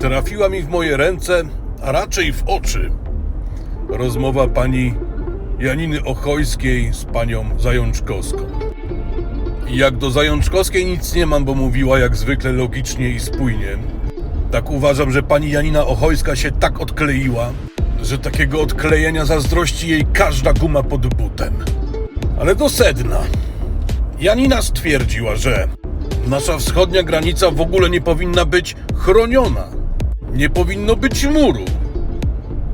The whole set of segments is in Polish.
trafiła mi w moje ręce, a raczej w oczy, rozmowa pani Janiny Ochojskiej z panią Zajączkowską. Jak do Zajączkowskiej nic nie mam, bo mówiła jak zwykle logicznie i spójnie, tak uważam, że pani Janina Ochojska się tak odkleiła, że takiego odklejenia zazdrości jej każda guma pod butem. Ale do sedna. Janina stwierdziła, że nasza wschodnia granica w ogóle nie powinna być chroniona. Nie powinno być muru.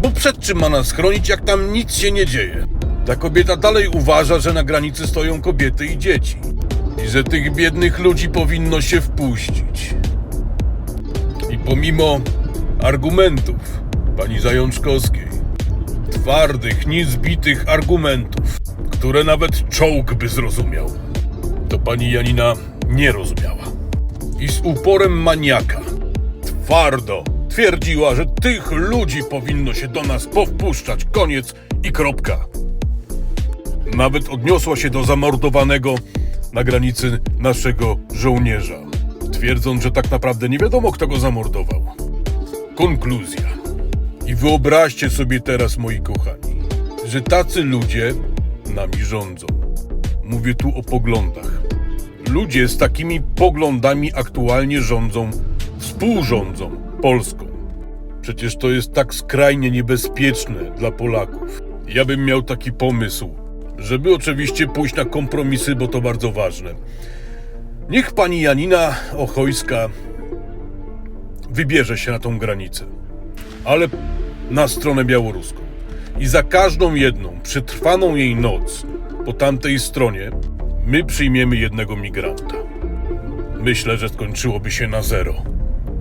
Bo przed czym ma nas chronić, jak tam nic się nie dzieje? Ta kobieta dalej uważa, że na granicy stoją kobiety i dzieci. I że tych biednych ludzi powinno się wpuścić. I pomimo argumentów pani Zajączkowskiej, twardych, niezbitych argumentów, które nawet czołg by zrozumiał, to pani Janina nie rozumiała. I z uporem maniaka twardo twierdziła, że tych ludzi powinno się do nas powpuszczać. Koniec i kropka. Nawet odniosła się do zamordowanego na granicy naszego żołnierza, twierdząc, że tak naprawdę nie wiadomo, kto go zamordował. Konkluzja. I wyobraźcie sobie teraz, moi kochani, że tacy ludzie nami rządzą. Mówię tu o poglądach. Ludzie z takimi poglądami aktualnie rządzą, współrządzą Polską. Przecież to jest tak skrajnie niebezpieczne dla Polaków. Ja bym miał taki pomysł, żeby oczywiście pójść na kompromisy, bo to bardzo ważne. Niech pani Janina Ochojska wybierze się na tą granicę, ale na stronę białoruską. I za każdą jedną przetrwaną jej noc po tamtej stronie my przyjmiemy jednego migranta. Myślę, że skończyłoby się na zero.